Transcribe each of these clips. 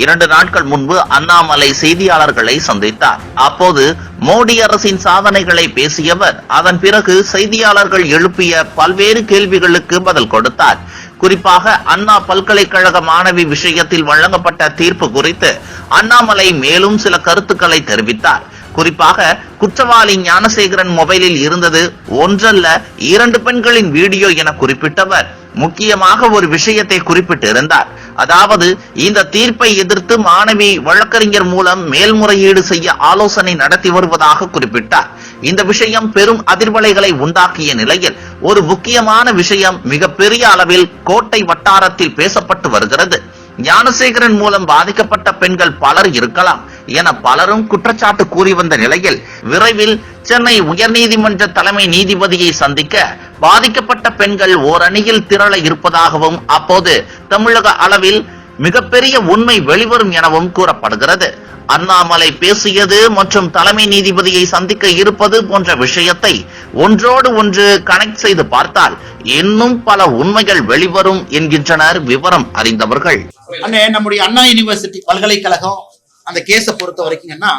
இரண்டு நாட்கள் முன்பு அண்ணாமலை செய்தியாளர்களை சந்தித்தார். அப்போது மோடி அரசின் சாதனைகளை பேசியவர் அதன் பிறகு செய்தியாளர்கள் எழுப்பிய பல்வேறு கேள்விகளுக்கு பதில் கொடுத்தார். குறிப்பாக அண்ணா பல்கலைக்கழக மாணவி விஷயத்தில் வழங்கப்பட்ட தீர்ப்பு குறித்து அண்ணாமலை மேலும் சில கருத்துக்களை தெரிவித்தார். குறிப்பாக குற்றவாளி ஞானசேகரன் மொபைலில் இருந்தது ஒன்றல்ல இரண்டு பெண்களின் வீடியோ என குறிப்பிட்டவர். முக்கியமாக ஒரு விஷயத்தை குறிப்பிட்டிருந்தார். அதாவது இந்த தீர்ப்பை எதிர்த்து மாணவி வழக்கறிஞர் மூலம் மேல்முறையீடு செய்ய ஆலோசனை நடத்தி வருவதாக குறிப்பிட்டார். இந்த விஷயம் பெரும் அதிர்வலைகளை உண்டாக்கிய நிலையில் ஒரு முக்கியமான விஷயம் மிகப்பெரிய அளவில் கோட்டை வட்டாரத்தில் பேசப்பட்டு வருகிறது. ஞானசேகரன் மூலம் பாதிக்கப்பட்ட பெண்கள் பலர் இருக்கலாம் என பலரும் குற்றச்சாட்டு கூறி வந்த நிலையில் விரைவில் சென்னை உயர்நீதிமன்ற தலைமை நீதிபதியை சந்திக்க பாதிக்கப்பட்ட பெண்கள் ஓரணியில் திரள இருப்பதாகவும் அப்போது தமிழக அளவில் மிகப்பெரிய உண்மை வெளிவரும் எனவும் கூறப்படுகிறது. அண்ணாமலை பேசியது மற்றும் தலைமை நீதிபதியை சந்திக்க இருப்பது போன்ற விஷயத்தை ஒன்றோடு ஒன்று கனெக்ட் செய்து பார்த்தால் இன்னும் பல உண்மைகள் வெளிவரும் என்கின்றனர் விவரம் அறிந்தவர்கள். அண்ணே நம்முடைய அண்ணா யூனிவர்சிட்டி பல்கலைக்கழகம் அந்த கேஸை பொறுத்த வரைக்கும்னா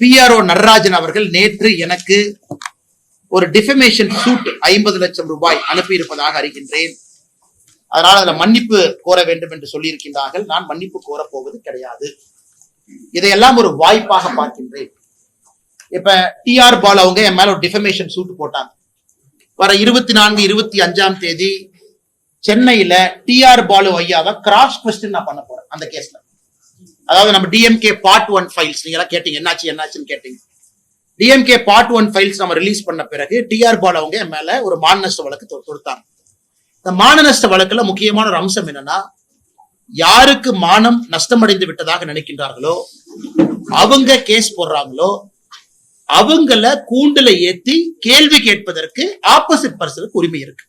பிஆர்ஓ நடராஜன் அவர்கள் நேற்று எனக்கு ஒரு டிஃபமேஷன் சூட் ஐம்பது லட்சம் ரூபாய் அனுப்பியிருப்பதாக அறிகின்றேன். அதனால் அதுல மன்னிப்பு கோர வேண்டும் என்று சொல்லியிருக்கின்றார்கள். நான் மன்னிப்பு கோரப் போவது கிடையாது. இதையெல்லாம் ஒரு வாய்ப்பாக பார்க்கின்றேன். இப்ப டி ஆர் பால் அவங்க என் மேல ஒரு டிஃபமேஷன் சூட் போட்டாங்க. வர இருபத்தி நான்கு இருபத்தி அஞ்சாம் தேதி சென்னையில டி ஆர் பாலு ஐயாவை கிராஸ் கொஸ்டின் நான் பண்ண போறேன் அந்த கேஸ்ல அதாவது நம்ம டிஎம்கே பார்ட் ஒன் ஃபைல்ஸ் நீங்க எல்லாம் கேட்டீங்க என்னாச்சு என்னாச்சுன்னு கேட்டீங்க. டிஎம்கே பார்ட் ஒன் ஃபைல்ஸ் நம்ம ரிலீஸ் பண்ண பிறகு டிஆர் பால் அவங்க என் மேல ஒரு மானநஷ்ட வழக்கு தொ- தொடுத்தாங்க. இந்த மானநஷ்ட வழக்குல முக்கியமான ஒரு அம்சம் என்னன்னா யாருக்கு மானம் நஷ்டமடைந்து விட்டதாக நினைக்கின்றார்களோ அவங்க கேஸ் போடுறாங்களோ அவங்கள கூண்டுல ஏத்தி கேள்வி கேட்பதற்கு ஆப்போசிட் பர்சனுக்கு உரிமை இருக்கு.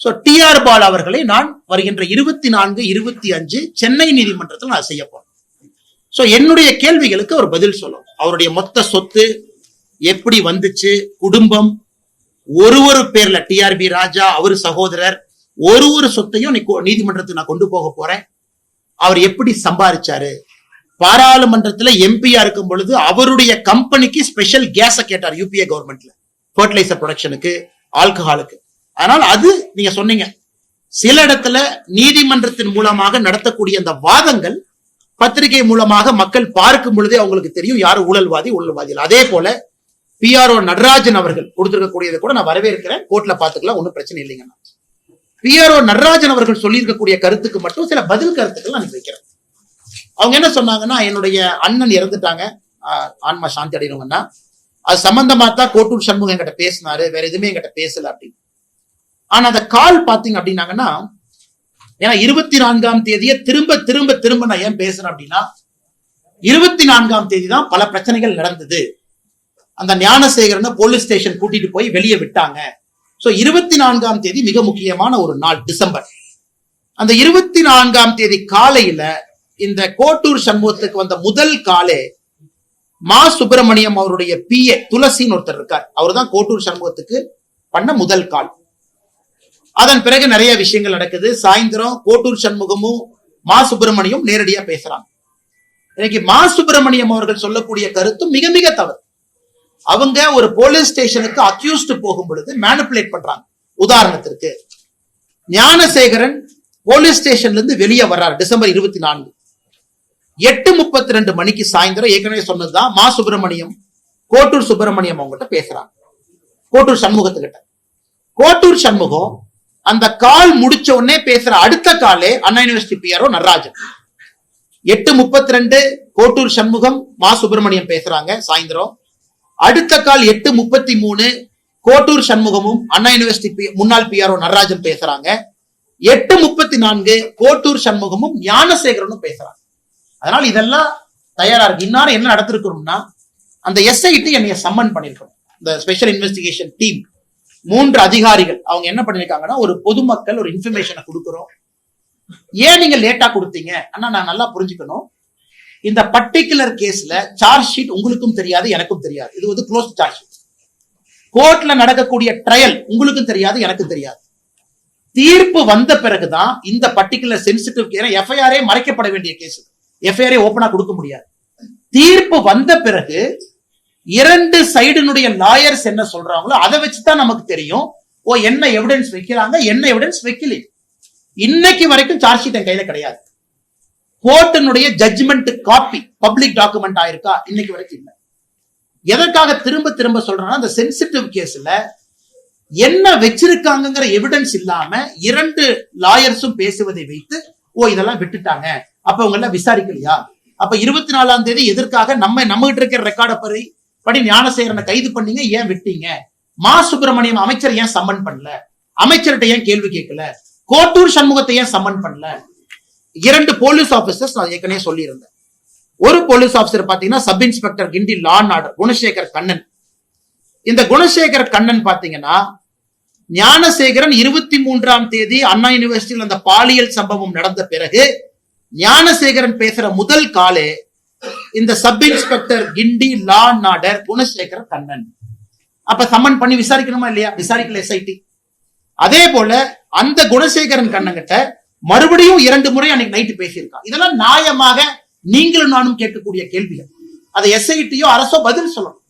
சோ டி ஆர் பால் அவர்களை நான் வருகின்ற இருபத்தி நான்கு இருபத்தி அஞ்சு சென்னை நீதிமன்றத்தில் நான் செய்ய போறேன். சோ என்னுடைய கேள்விகளுக்கு அவர் பதில் சொல்லும் அவருடைய மொத்த சொத்து எப்படி வந்துச்சு குடும்பம் ஒரு ஒரு பேர்ல டிஆர்பி ராஜா அவர் சகோதரர் ஒரு ஒரு சொத்தையும் நீ நீதிமன்றத்துக்கு நான் கொண்டு போக போறேன். அவர் எப்படி சம்பாதிச்சாரு பாராளுமன்றத்துல எம்பியா இருக்கும் பொழுது அவருடைய கம்பெனிக்கு ஸ்பெஷல் கேஸ கேட்டார் யூபிஏ கவர்மெண்ட்ல ஃபர்டிலைசர் ப்ரொடக்ஷனுக்கு ஆல்கஹாலுக்கு அதனால அது நீங்க சொன்னீங்க. சில இடத்துல நீதிமன்றத்தின் மூலமாக நடத்தக்கூடிய அந்த வாதங்கள் பத்திரிகை மூலமாக மக்கள் பார்க்கும் பொழுதே அவங்களுக்கு தெரியும் யார் ஊழல்வாதி ஊழல்வாதி அதே போல பிஆர்ஓ நடராஜன் அவர்கள் கொடுத்திருக்கக்கூடியதை கூட நான் வரவேற்கிறேன். கோர்ட்ல பாத்துக்கலாம் ஒன்றும் பிரச்சனை இல்லைங்கண்ணா பிஆர்ஓ நடராஜன் அவர்கள் சொல்லியிருக்கக்கூடிய கருத்துக்கு மட்டும் சில பதில் கருத்துக்கள் நான் வைக்கிறேன். அவங்க என்ன சொன்னாங்கன்னா என்னுடைய அண்ணன் இறந்துட்டாங்க. ஆன்மா சாந்தி அடையணுங்கன்னா அது சம்பந்தமா தான் கோட்டூர் சண்முகம் என்கிட்ட பேசினாரு. வேற எதுவுமே என்கிட்ட பேசல அப்படின்னு. ஆனா அந்த கால் பாத்தீங்க அப்படின்னாங்கன்னா ஏன்னா இருபத்தி நான்காம் தேதியை திரும்ப திரும்ப திரும்ப நான் ஏன் பேசுறேன் அப்படின்னா இருபத்தி நான்காம் தேதி தான் பல பிரச்சனைகள் நடந்தது. அந்த ஞானசேகரனை போலீஸ் ஸ்டேஷன் கூட்டிட்டு போய் வெளியே விட்டாங்க. சோ இருபத்தி நான்காம் தேதி மிக முக்கியமான ஒரு நாள் டிசம்பர். அந்த இருபத்தி நான்காம் தேதி காலையில இந்த கோட்டூர் சண்முகத்துக்கு வந்த முதல் காலே மா சுப்பிரமணியம் அவருடைய பிஏ துளசின்னு ஒருத்தர் இருக்கார். அவர் தான் கோட்டூர் சண்முகத்துக்கு பண்ண முதல் கால். அதன் பிறகு நிறைய விஷயங்கள் நடக்குது. சாயந்தரம் கோட்டூர் சண்முகமும் மா சுப்பிரமணியம் நேரடியா பேசுறாங்க. இன்னைக்கு மா சுப்பிரமணியம் அவர்கள் சொல்லக்கூடிய கருத்து மிக மிக தவறு. அவங்க ஒரு போலீஸ் ஸ்டேஷனுக்கு அக்யூஸ்டு போகும் பொழுது மேனிப்புலேட் பண்றாங்க. உதாரணத்திற்கு ஞானசேகரன் போலீஸ் ஸ்டேஷன்ல இருந்து வெளியே வர்றாரு டிசம்பர் இருபத்தி நான்கு எட்டு முப்பத்தி ரெண்டு மணிக்கு சாயந்தரம் ஏற்கனவே சொன்னதுதான் மா சுப்பிரமணியம் கோட்டூர் சுப்பிரமணியம் அவங்ககிட்ட பேசுறாங்க. கோட்டூர் சண்முகத்துக்கிட்ட. கோட்டூர் சண்முகம் அந்த கால் முடிச்ச உடனே பேசுற அடுத்த காலே அண்ணா யூனிவர்சிட்டி பிஆர்ஓ நடராஜன். எட்டு முப்பத்தி ரெண்டு கோட்டூர் சண்முகம் மா சுப்பிரமணியம் பேசுறாங்க சாயந்தரம். அடுத்த கால் எட்டு முப்பத்தி மூணு. கோட்டூர் சண்முகமும் அண்ணா யூனிவர்சிட்டி முன்னாள் பிஆர்ஓ நடராஜன் பேசுறாங்க. எட்டு முப்பத்தி நான்கு கோட்டூர் சண்முகமும் ஞானசேகரனும் பேசுறாங்க. அதனால இதெல்லாம் தயாரா இருக்கு. இன்னாரும் என்ன நடத்திருக்கணும்னா அந்த எஸ்ஐடி என்னைய சம்மன் பண்ணிருக்கணும். இந்த ஸ்பெஷல் இன்வெஸ்டிகேஷன் டீம் மூன்று அதிகாரிகள். அவங்க என்ன பண்ணிருக்காங்கன்னா ஒரு பொதுமக்கள் ஒரு இன்ஃபர்மேஷனை கொடுக்குறோம். ஏன் நீங்க லேட்டா கொடுத்தீங்க? ஆனா நான் நல்லா புரிஞ்சுக்கணும். இந்த பர்டிகுலர் கேஸ்ல சார்ஜ் ஷீட் உங்களுக்கும் தெரியாது எனக்கும் தெரியாது. இது வந்து க்ளோஸ் சார்ஜ் ஷீட் கோர்ட்ல நடக்கக்கூடிய ட்ரையல் உங்களுக்கும் தெரியாது எனக்கும் தெரியாது. தீர்ப்பு வந்த பிறகுதான் இந்த பர்டிகுலர் சென்சிட்டிவ் கேஸ் எஃப்ஐஆரே மறைக்கப்பட வேண்டிய கேஸ் எஃப்ஐஆரே ஓபனா கொடுக்க முடியாது. தீர்ப்பு வந்த பிறகு இரண்டு சைடுனுடைய லாயர்ஸ் என்ன சொல்றாங்களோ அதை வச்சுதான் நமக்கு தெரியும். ஓ என்ன எவிடன்ஸ் வைக்கிறாங்க என்ன எவிடன்ஸ் வைக்கல. இன்னைக்கு வரைக்கும் சார்ஜ் ஷீட் என் கையில கிடையாது. கோர்ட்டினுடைய ஜட்ஜ்மெண்ட் காப்பி பப்ளிக் டாக்குமெண்ட் ஆயிருக்கா? இன்னைக்கு வரைக்கும் இல்லை. எதற்காக திரும்ப திரும்ப சொல்றேன்னா அந்த சென்சிட்டிவ் கேஸ்ல என்ன வச்சிருக்காங்கங்கிற எவிடன்ஸ் இல்லாம இரண்டு லாயர்ஸும் பேசுவதை வைத்து ஓ இதெல்லாம் விட்டுட்டாங்க. அப்ப அவங்க எல்லாம் விசாரிக்கலையா? அப்ப இருபத்தி நாலாம் தேதி எதற்காக நம்ம நம்ம கிட்ட இருக்கிற ரெக்கார்ட படி படி ஞானசேகரனை கைது பண்ணீங்க ஏன் விட்டீங்க? மா சுப்பிரமணியம் அமைச்சர் ஏன் சம்மன் பண்ணல? அமைச்சர்கிட்ட ஏன் கேள்வி கேட்கல? கோட்டூர் சண்முகத்தை ஏன் சம்மன் பண்ணல? இரண்டு போலீஸ் ஆபீசர்ஸ் நான் ஏற்கனவே சொல்லியிருந்தேன். ஒரு போலீஸ் ஆபீசர் பாத்தீங்கன்னா sub inspector Guindy law and order Gunasekar Kannan. இந்த குணசேகர் கண்ணன் பாத்தீங்கன்னா ஞானசேகரன் இருபத்தி மூன்றாம் தேதி அண்ணா யூனிவர்சிட்டியில் அந்த பாலியல் சம்பவம் நடந்த பிறகு ஞானசேகரன் பேசுற முதல் காலே இந்த sub inspector Guindy law and order Kannan. அப்ப சம்மன் பண்ணி விசாரிக்கணுமா இல்லையா? விசாரிக்கல எஸ்ஐடி அதே போல அந்த குணசேகரன் கண்ணங்கிட்ட மறுபடியும் இரண்டு முறை அன்னைக்கு நைட்டு பேசியிருக்கான் இதெல்லாம் நியாயமாக நீங்களும் நானும் கேட்கக்கூடிய கேள்விகள். அதை எஸ்ஐடியோ அரசோ பதில் சொல்லணும்.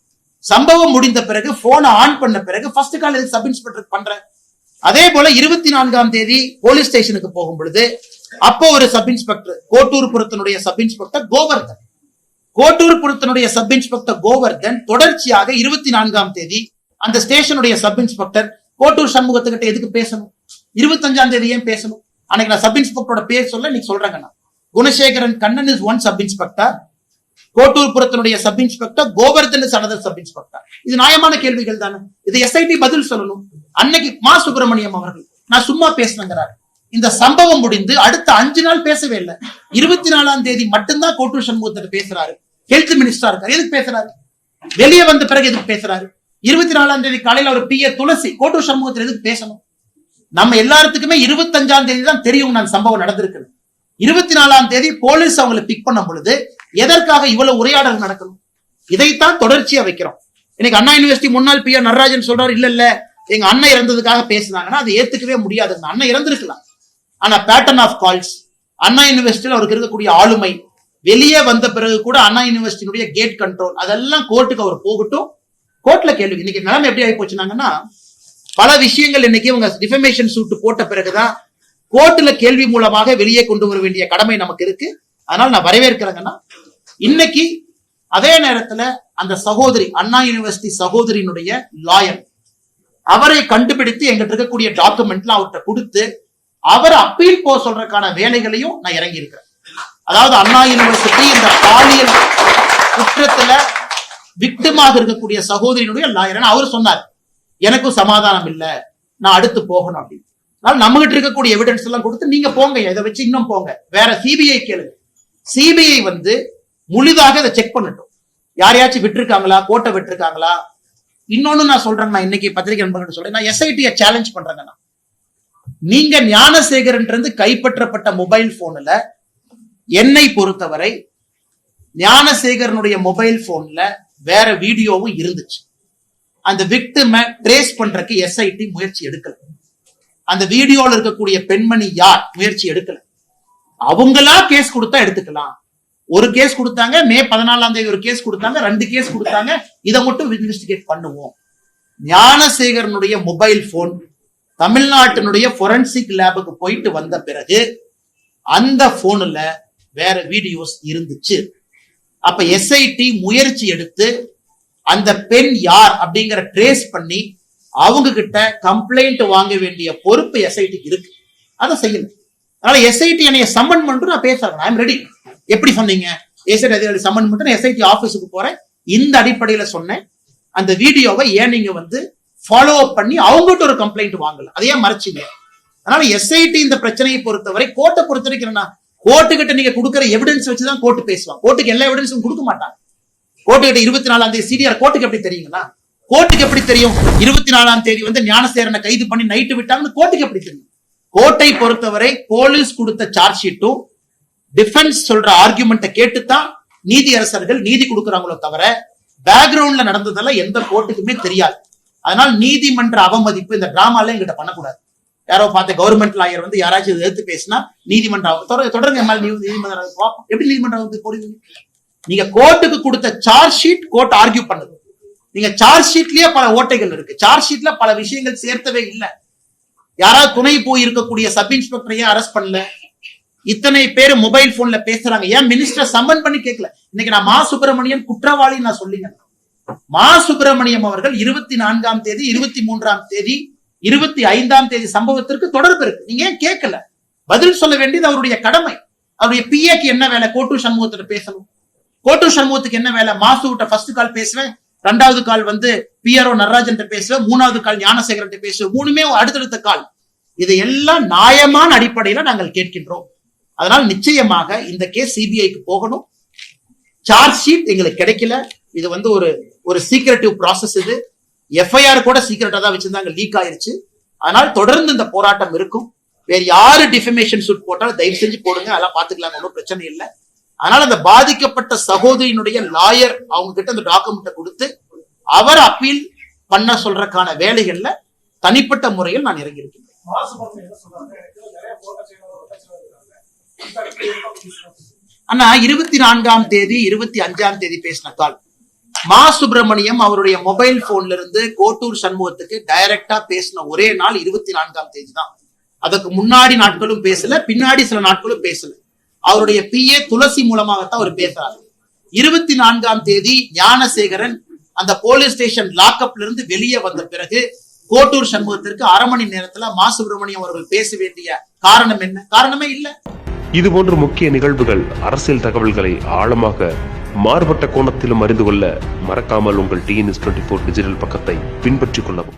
சம்பவம் முடிந்த பிறகு போனை ஆன் பண்ண பிறகு ஃபர்ஸ்ட் கால் சப் இன்ஸ்பெக்டர் பண்ற? அதே போல இருபத்தி நான்காம் தேதி போலீஸ் ஸ்டேஷனுக்கு போகும் பொழுது அப்போ ஒரு சப் இன்ஸ்பெக்டர் கோட்டூர்புரத்தினுடைய சப் இன்ஸ்பெக்டர் கோவர்தன். கோட்டூர்புரத்தினுடைய சப் இன்ஸ்பெக்டர் கோவர்தன் தொடர்ச்சியாக இருபத்தி நான்காம் தேதி அந்த ஸ்டேஷனுடைய சப் இன்ஸ்பெக்டர் கோட்டூர் சண்முகத்துக்கிட்ட எதுக்கு பேசணும்? இருபத்தஞ்சாம் தேதி ஏன் பேசணும்? அன்னைக்கு நான் சப் இன்ஸ்பெக்டரோட பேர் சொல்ல நீங்க சொல்றேங்க நான் Gunasekaran Kannan is one sub inspector கோட்டூர்புரத்தினுடைய sub inspector Govardhan is another sub inspector இது நியாயமான கேள்விகள் தானே? இது எஸ்ஐடி பதில் சொல்லணும். அன்னைக்கு மா. சுப்பிரமணியம் அவர்கள் நான் சும்மா பேசினங்கிறாரு. இந்த சம்பவம் முடிந்து அடுத்த அஞ்சு நாள் பேசவே இல்லை. இருபத்தி நாலாம் தேதி மட்டும்தான் கோட்டூர் சண்முகத்திட்ட பேசுறாரு. ஹெல்த் மினிஸ்டரா இருக்காரு. எதுக்கு பேசுறாரு? வெளியே வந்த பிறகு எதுக்கு பேசுறாரு? இருபத்தி நாலாம் தேதி காலையில ஒரு பி ஏ துளசி கோட்டூர் சண்முகத்தில் எதுக்கு பேசணும்? நம்ம எல்லாத்துக்குமே இருபத்தஞ்சாம் தேதி தான் தெரியும் நான் சம்பவம் நடந்திருக்கு இருபத்தி நாலாம் தேதி போலீஸ் அவங்களை பிக் பண்ணும் பொழுது எதற்காக இவ்வளவு உரையாடல் நடக்கணும் இதைத்தான் தொடர்ச்சியா வைக்கிறோம். இன்னைக்கு அண்ணா யூனிவர்சிட்டி முன்னாள் பி ஆர் நடராஜன் சொல்றாரு இல்ல இல்ல எங்க அண்ணன் இறந்ததுக்காக பேசுனாங்கன்னா அதை ஏத்துக்கவே முடியாது. அண்ணன் இறந்திருக்கலாம். ஆனா பேட்டர்ன் ஆஃப் கால்ஸ் அண்ணா யூனிவர்சிட்டியில் அவருக்கு இருக்கக்கூடிய ஆளுமை வெளியே வந்த பிறகு கூட அண்ணா யூனிவர்சிட்டியினுடைய கேட் கண்ட்ரோல் அதெல்லாம் கோர்ட்டுக்கு அவர் போகட்டும். கோர்ட்ல கேள்வி இன்னைக்கு நிலைமை எப்படி ஆகி போச்சுனாங்கன்னா பல விஷயங்கள் இன்னைக்கு இவங்க டிஃபமேஷன் சூட் போட்ட பிறகுதான் கோர்ட்டுல கேள்வி மூலமாக வெளியே கொண்டு வர வேண்டிய கடமை நமக்கு இருக்கு. அதனால நான் வரவேற்கிறேங்கன்னா இன்னைக்கு அதே நேரத்துல அந்த சகோதரி அண்ணா யூனிவர்சிட்டி சகோதரியினுடைய லாயர் அவரை கண்டுபிடித்து எங்கிட்ட இருக்கக்கூடிய டாக்குமெண்ட்லாம் அவர்கிட்ட கொடுத்து அவர் அப்பீல் போக சொல்றதுக்கான வேலைகளையும் நான் இறங்கி இருக்கிறேன் அதாவது அண்ணா யூனிவர்சிட்டி இந்த பாலியல் குற்றத்துல விக்டமாக இருக்கக்கூடிய சகோதரியினுடைய லாயர் அவர் சொன்னார். எனக்கும் சமாதானம் இல்லை. நான் அடுத்து போகணும் அப்படின்னு. அதனால நம்ம கிட்ட இருக்கக்கூடிய எவிடன்ஸ் எல்லாம் கொடுத்து நீங்க போங்க இதை வச்சு இன்னும் போங்க. வேற சிபிஐ கேளுங்க. சிபிஐ வந்து முழுதாக இதை செக் பண்ணட்டும். யாரையாச்சும் விட்டுருக்காங்களா? கோட்டை விட்டுருக்காங்களா? இன்னொன்னு நான் சொல்றேன் நான் இன்னைக்கு பத்திரிகை நண்பர்கள் சொல்றேன். நான் எஸ்ஐடியை சேலஞ்ச் பண்றேங்க நான். நீங்க ஞானசேகரன் இருந்து கைப்பற்றப்பட்ட மொபைல் போன்ல என்னை பொறுத்தவரை ஞானசேகரனுடைய மொபைல் போன்ல வேற வீடியோவும் இருந்துச்சு. அந்த விக்டிமை ட்ரேஸ் பண்றதுக்கு எஸ்ஐடி முயற்சி எடுக்கல. அந்த வீடியோல இருக்கக்கூடிய பெண்மணி யார்? முயற்சி எடுக்கல. அவங்களா கேஸ் கொடுத்தா எடுத்துக்கலாம். ஒரு கேஸ் கொடுத்தாங்க மே பதினாலாம் தேதி ஒரு கேஸ் கொடுத்தாங்க ரெண்டு கேஸ் கொடுத்தாங்க. இதை மட்டும் இன்வெஸ்டிகேட் பண்ணுவோம். ஞானசேகரனுடைய மொபைல் போன் தமிழ்நாட்டினுடைய ஃபொரன்சிக் லேபுக்கு போயிட்டு வந்த பிறகு அந்த போன்ல வேற வீடியோஸ் இருந்துச்சு. அப்ப எஸ்ஐடி முயற்சி எடுத்து அந்த பெண் யார் அப்படிங்கிற ட்ரேஸ் பண்ணி அவங்க கிட்ட கம்ப்ளைண்ட் வாங்க வேண்டிய பொறுப்பு எஸ்ஐடிக்கு இருக்கு. அதை செய்யல அதனால எஸ்ஐடி என்னைய சம்மன் பண்ணிட்டு நான் பேசுறேன் ஐம் ரெடி எப்படி சொன்னீங்க? எஸ்ஐடி அதிகாரி சம்மன் பண்ணிட்டு நான் எஸ்ஐடி ஆஃபீஸுக்கு போறேன். இந்த அடிப்படையில சொன்னேன். அந்த வீடியோவை ஏன் நீங்க வந்து ஃபாலோ அப் பண்ணி அவங்ககிட்ட ஒரு கம்ப்ளைண்ட் வாங்கல? அதையே மறைச்சிங்க. அதனால எஸ்ஐடி இந்த பிரச்சனையை பொறுத்தவரை கோர்ட்டை பொறுத்த வரைக்கும் கோர்ட்டு கிட்ட நீங்க கொடுக்குற எவிடன்ஸ் வச்சுதான் கோர்ட்டு பேசுவாங்க கோர்ட்டுக்கு எல்லா எவிடன்ஸும் கொடுக்க மாட்டாங்க. கோர்ட்டு இருபத்தி நாலாம் தேதி சிடிஆர் கோர்ட்டுக்கு எப்படி தெரியுங்களா? கோர்ட்டுக்கு எப்படி தெரியும்? இருபத்தி நாலாம் தேதி வந்து ஞானசேரனை கைது பண்ணி நைட்டு விட்டாங்கன்னு கோர்ட்டுக்கு எப்படி தெரியும்? கோர்ட்டை பொறுத்தவரை போலீஸ் கொடுத்த சார்ஜ் ஷீட்டும் டிஃபென்ஸ் சொல்ற ஆர்குமெண்ட்டை கேட்டுத்தான் நீதி அரசர்கள் நீதி கொடுக்குறாங்களோ தவிர பேக்ரவுண்ட்ல நடந்ததெல்லாம் எந்த கோர்ட்டுக்குமே தெரியாது. அதனால் நீதிமன்ற அவமதிப்பு இந்த டிராமால எங்கிட்ட பண்ணக்கூடாது. யாரோ பார்த்த கவர்மெண்ட் லாயர் வந்து யாராச்சும் இதை எதிர்த்து பேசினா நீதிமன்றம் தொடர் எம்எல்ஏ எம்எல் நீதிமன்றம் பார்ப்போம். எப்படி நீதிமன்றம் வந்து போடுவீங்க நீங்க கோர்ட்டுக்கு கொடுத்த சார்ஜ் ஷீட் கோர்ட் ஆர்கியூ பண்ணுது. நீங்க சார்ஜ் ஷீட்லயே பல ஓட்டைகள் இருக்கு. சார்ஜ் ஷீட்ல பல விஷயங்கள் சேர்த்தவே இல்லை. யாராவது துணை போய் இருக்கக்கூடிய சப் இன்ஸ்பெக்டரையே அரெஸ்ட் பண்ணல? இத்தனை பேர் மொபைல் போன்ல பேசுறாங்க. ஏன் மினிஸ்டர் சம்மன் பண்ணி கேட்கல இன்னைக்கு நான் மா சுப்பிரமணியன் குற்றவாளி நான் சொல்லிங்க மா சுப்பிரமணியம் அவர்கள் இருபத்தி நான்காம் தேதி இருபத்தி மூன்றாம் தேதி இருபத்தி ஐந்தாம் தேதி சம்பவத்திற்கு தொடர்பு இருக்கு. நீங்க ஏன் கேட்கல பதில் சொல்ல வேண்டியது அவருடைய கடமை. அவருடைய பிஏக்கு என்ன வேலை? கோட்டு சண்முகத்துல பேசணும். கோட்டூர் சண்முகத்துக்கு என்ன வேலை? மாசு விட்ட ஃபர்ஸ்ட் கால் பேசுவேன். ரெண்டாவது கால் வந்து பிஆர்ஓ நடராஜன் பேசுவேன். மூணாவது கால் ஞானசேகரன் பேசுவேன். மூணுமே அடுத்தடுத்த கால் இதையெல்லாம் நியாயமான அடிப்படையில நாங்கள் கேட்கின்றோம். அதனால் நிச்சயமாக இந்த கேஸ் சிபிஐக்கு போகணும். சார்ஜ் ஷீட் எங்களுக்கு கிடைக்கல. இது வந்து ஒரு ஒரு சீக்ரெட்டிவ் ப்ராசஸ் இது. எஃப்ஐஆர் கூட சீக்கிரட்டா தான் வச்சிருந்தாங்க. லீக் ஆயிருச்சு. அதனால் தொடர்ந்து இந்த போராட்டம் இருக்கும். வேற யாரு டிஃபமேஷன் சூட் போட்டாலும் தயவு செஞ்சு போடுங்க. அதெல்லாம் பாத்துக்கலாம் ஒன்றும் பிரச்சனை இல்லை. அதனால அந்த பாதிக்கப்பட்ட சகோதரியினுடைய லாயர் அவங்க கிட்ட அந்த டாக்குமெண்ட்டை கொடுத்து அவர் அப்பீல் பண்ண சொல்றதுக்கான வேலைகள்ல தனிப்பட்ட முறையில் நான் இறங்கி இருக்கேன் அண்ணா இருபத்தி நான்காம் தேதி இருபத்தி அஞ்சாம் தேதி பேசின கால். மா சுப்பிரமணியம் அவருடைய மொபைல் போன்ல இருந்து கோட்டூர் சண்முகத்துக்கு டைரக்டா பேசின ஒரே நாள் இருபத்தி நான்காம் தேதி தான். அதுக்கு முன்னாடி நாட்களும் பேசல பின்னாடி சில நாட்களும் பேசல. அவருடைய பிஏ துளசி மூலமாகத்தான் அவர் பேசுறாரு. இருபத்தி நான்காம் தேதி ஞானசேகரன் அந்த போலீஸ் ஸ்டேஷன் லாக்அப்ல இருந்து வெளியே வந்த பிறகு கோட்டூர் சண்முகத்திற்கு அரை மணி நேரத்துல மா சுப்பிரமணியம் அவர்கள் பேச வேண்டிய காரணம் என்ன? காரணமே இல்ல. இதுபோன்ற முக்கிய நிகழ்வுகள் அரசியல் தகவல்களை ஆழமாக மாறுபட்ட கோணத்திலும் அறிந்து கொள்ள மறக்காமல் உங்கள் டிஎன்எஸ் டுவெண்ட்டி ஃபோர் டிஜிட்டல் பக்கத்தை பின்பற்றிக் கொள்ளவும்.